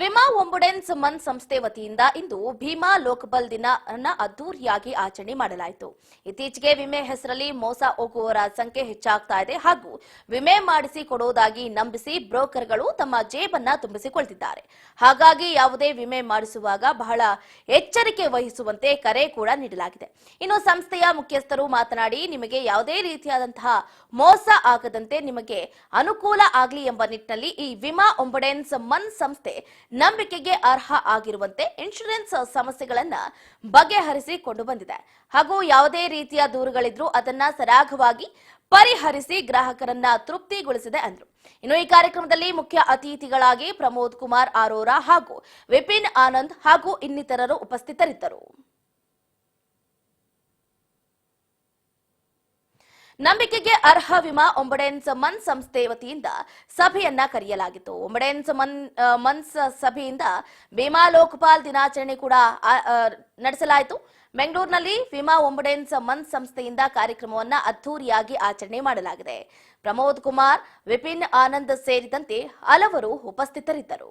ವಿಮಾ ಒಂಬುಡೆನ್ಸ್ ಮನ್ ಸಂಸ್ಥೆ ವತಿಯಿಂದ ಇಂದು ಭೀಮಾ ಲೋಕಬಲ್ ದಿನ ಅದ್ದೂರಿಯಾಗಿ ಆಚರಣೆ ಮಾಡಲಾಯಿತು. ಇತ್ತೀಚೆಗೆ ವಿಮೆ ಹೆಸರಲ್ಲಿ ಮೋಸ ಹೋಗುವವರ ಸಂಖ್ಯೆ ಹೆಚ್ಚಾಗ್ತಾ ಇದೆ ಹಾಗೂ ವಿಮೆ ಮಾಡಿಸಿ ಕೊಡುವುದಾಗಿ ನಂಬಿಸಿ ಬ್ರೋಕರ್ಗಳು ತಮ್ಮ ಜೇಬನ್ನ ತುಂಬಿಸಿಕೊಳ್ತಿದ್ದಾರೆ. ಹಾಗಾಗಿ ಯಾವುದೇ ವಿಮೆ ಮಾಡಿಸುವಾಗ ಬಹಳ ಎಚ್ಚರಿಕೆ ವಹಿಸುವಂತೆ ಕರೆ ಕೂಡ ನೀಡಲಾಗಿದೆ. ಇನ್ನು ಸಂಸ್ಥೆಯ ಮುಖ್ಯಸ್ಥರು ಮಾತನಾಡಿ, ನಿಮಗೆ ಯಾವುದೇ ರೀತಿಯಾದಂತಹ ಮೋಸ ಆಗದಂತೆ ನಿಮಗೆ ಅನುಕೂಲ ಆಗಲಿ ಎಂಬ ನಿಟ್ಟಿನಲ್ಲಿ ಈ ವಿಮಾ ಒಂಬಡೆನ್ಸ್ ಮನ್ ಸಂಸ್ಥೆ ನಂಬಿಕೆಗೆ ಅರ್ಹ ಆಗಿರುವಂತೆ ಇನ್ಶೂರೆನ್ಸ್ ಸಮಸ್ಯೆಗಳನ್ನ ಬಗೆಹರಿಸಿಕೊಂಡು ಬಂದಿದೆ. ಹಾಗೂ ಯಾವುದೇ ರೀತಿಯ ದೂರುಗಳಿದ್ರೂ ಅದನ್ನ ಸರಾಗವಾಗಿ ಪರಿಹರಿಸಿ ಗ್ರಾಹಕರನ್ನ ತೃಪ್ತಿಗೊಳಿಸಿದೆ ಅಂದ್ರು. ಇನ್ನು ಈ ಕಾರ್ಯಕ್ರಮದಲ್ಲಿ ಮುಖ್ಯ ಅತಿಥಿಗಳಾಗಿ ಪ್ರಮೋದ್ ಕುಮಾರ್ ಆರೋರಾ ಹಾಗೂ ವಿಪಿನ್ ಆನಂದ್ ಹಾಗೂ ಇನ್ನಿತರರು ಉಪಸ್ಥಿತರಿದ್ದರು. ನಂಬಿಕೆಗೆ ಅರ್ಹ ವಿಮಾ ಒಂಬಡೆನ್ಸ್ ಮನ್ ಸಂಸ್ಥೆ ವತಿಯಿಂದ ಸಭೆಯನ್ನ ಕರೆಯಲಾಗಿತ್ತು. ಒಂಬಡೆನ್ಸ್ ಮನ್ ಮನ್ಸ್ ಸಭೆಯಿಂದ ಭೀಮಾ ಲೋಕಪಾಲ್ ದಿನಾಚರಣೆ ಕೂಡ ನಡೆಸಲಾಯಿತು. ಬೆಂಗಳೂರಿನಲ್ಲಿ ವಿಮಾ ಒಂಬಡೆನ್ಸ್ ಮನ್ ಸಂಸ್ಥೆಯಿಂದ ಕಾರ್ಯಕ್ರಮವನ್ನ ಅದ್ದೂರಿಯಾಗಿ ಆಚರಣೆ ಮಾಡಲಾಗಿದೆ. ಪ್ರಮೋದ್ ಕುಮಾರ್, ವಿಪಿನ್ ಆನಂದ್ ಸೇರಿದಂತೆ ಹಲವರು ಉಪಸ್ಥಿತರಿದ್ದರು.